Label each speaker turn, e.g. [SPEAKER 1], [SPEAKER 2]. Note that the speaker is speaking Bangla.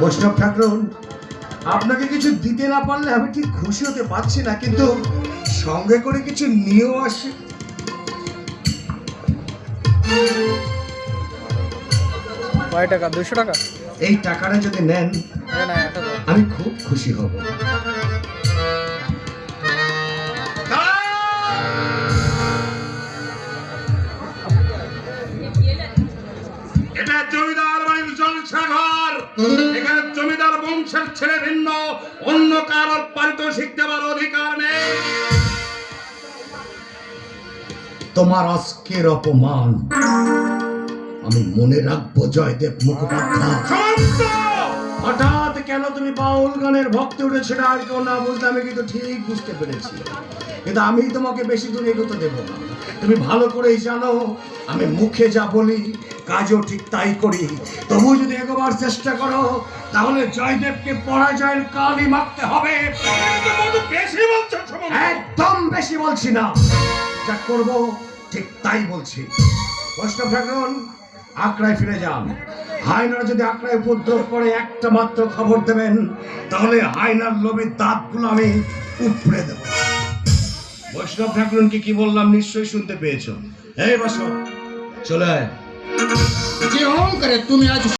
[SPEAKER 1] বৈষ্ণব ঠাকুর আপনাকে কিছু দিতে না পারলে আমি ঠিক খুশি হতে পারছি না কিন্তু সঙ্গে করে কিছু নিয়েও আসি।
[SPEAKER 2] কয় টাকা? দুশো টাকা?
[SPEAKER 1] এই টাকাটা যদি নেন। আমি খুব খুশি হব।
[SPEAKER 3] এটা জমিদার বাড়ির এখানে জমিদার বংশের ছেলে ভিন্ন, অন্য কারোর পারিতোষিক অধিকার নেই।
[SPEAKER 1] তোমার আজকের অপমান, আমি মনে রাখব জয়দেব মুখোপাধ্যায়! হঠাৎ কেন তুমি বাউল গানের ভক্তি উঠেছে আর কেউ না বুঝলে আমি কিন্তু ঠিক বুঝতে পেরেছি। কিন্তু আমি তোমাকে বেশি দূর এগোতে দেবো না। তুমি ভালো করেই জানো, আমি মুখে যা বলি, কাজও ঠিক তাই করি। তবু যদি এগোবার চেষ্টা করো, তাহলে জয়দেবকে পরাজয়ের কালই মারতে হবে। একদম বেশি বলছি না। যা করব ঠিক তাই বলছি। বৈষ্ণব ঠাকুর আগ্রায় ফিরে যান। হায়নার যদি আগ্রায় উপদ্রব করে একটা মাত্র খবর দেবেন, তাহলে হায়নার লোভের দাঁতগুলো আমি উপড়ে দেব। বৈষ্ণব ঠাকুরকে কি বললাম নিশ্চয়ই শুনতে পেয়েছ। এই বসো চলে আয়।
[SPEAKER 4] যে করে তুমি আজ